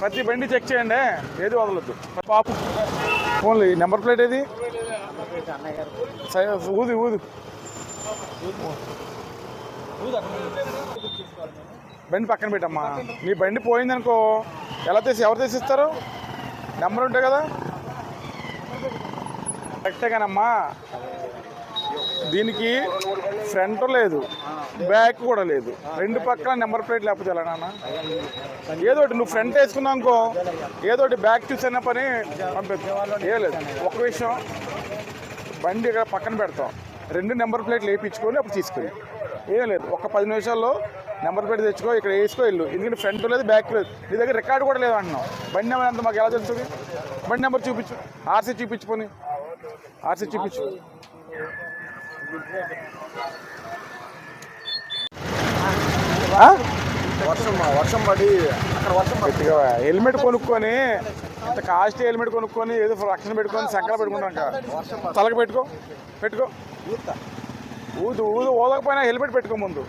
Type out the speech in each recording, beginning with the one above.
ప్రతి బండి చెక్ చేయండి. ఏది వదలొద్దు. పాపు. ఓన్లీ నెంబర్ ప్లేట్ ఏది? సై- ఊది ఊదు. బండి పక్కన పెట్టమ్మా. నీ బండి పోయిందనుకో ఎలా తీసి ఎవరు తీసిస్తారు నెంబర్ ఉంటాయి కదా. కరెక్టే కానమ్మా దీనికి ఫ్రంట్ లేదు బ్యాక్ కూడా లేదు. రెండు పక్కల నెంబర్ ప్లేట్ లేకపోతే ఎలా నాన్న? ఏదో నువ్వు ఫ్రంట్ వేసుకున్నావు అనుకో ఏదో ఒకటి బ్యాక్ చూసిన పని? పంపిస్తాం ఏ లేదు. ఒక విషయం బండి ఇక్కడ పక్కన పెడతాం. రెండు నెంబర్ ప్లేట్లు వేయించుకొని అప్పుడు తీసుకుని ఏం లేదు. ఒక పది నిమిషాల్లో నెంబర్ ప్లేట్ తెచ్చుకో ఇక్కడ వేసుకో వెళ్ళు. ఎందుకంటే ఫ్రంట్ లేదు బ్యాక్ లేదు. నీ దగ్గర రికార్డు కూడా లేదు అంటున్నావు. బండి నెంబర్ ఎంత? మాకు ఎలా తెలుస్తుంది? బండి నెంబర్ చూపించు. ఆర్సీ చూపించుకొని ఆర్సీ చూపించు. వర్షం వర్షం పడి అక్కడ వర్షం పడి గట్టిగా హెల్మెట్ కొనుక్కొని ఇంత కాస్ట్ హెల్మెట్ కొనుక్కొని ఏదో రక్షణ పెట్టుకొని సంకల పెట్టుకుంటాం కదా తలకి పెట్టుకో పెట్టుకో. ఊదు ఊదు ఊదకపోయినా హెల్మెట్ పెట్టుకో ముందు.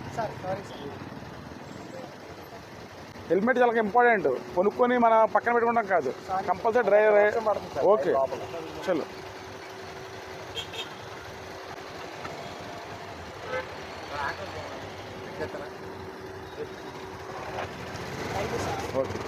హెల్మెట్ చాలా ఇంపార్టెంట్. కొనుక్కొని మన పక్కన పెట్టుకుంటాం కాదు. Compulsory driver okay. చలో. ఓకే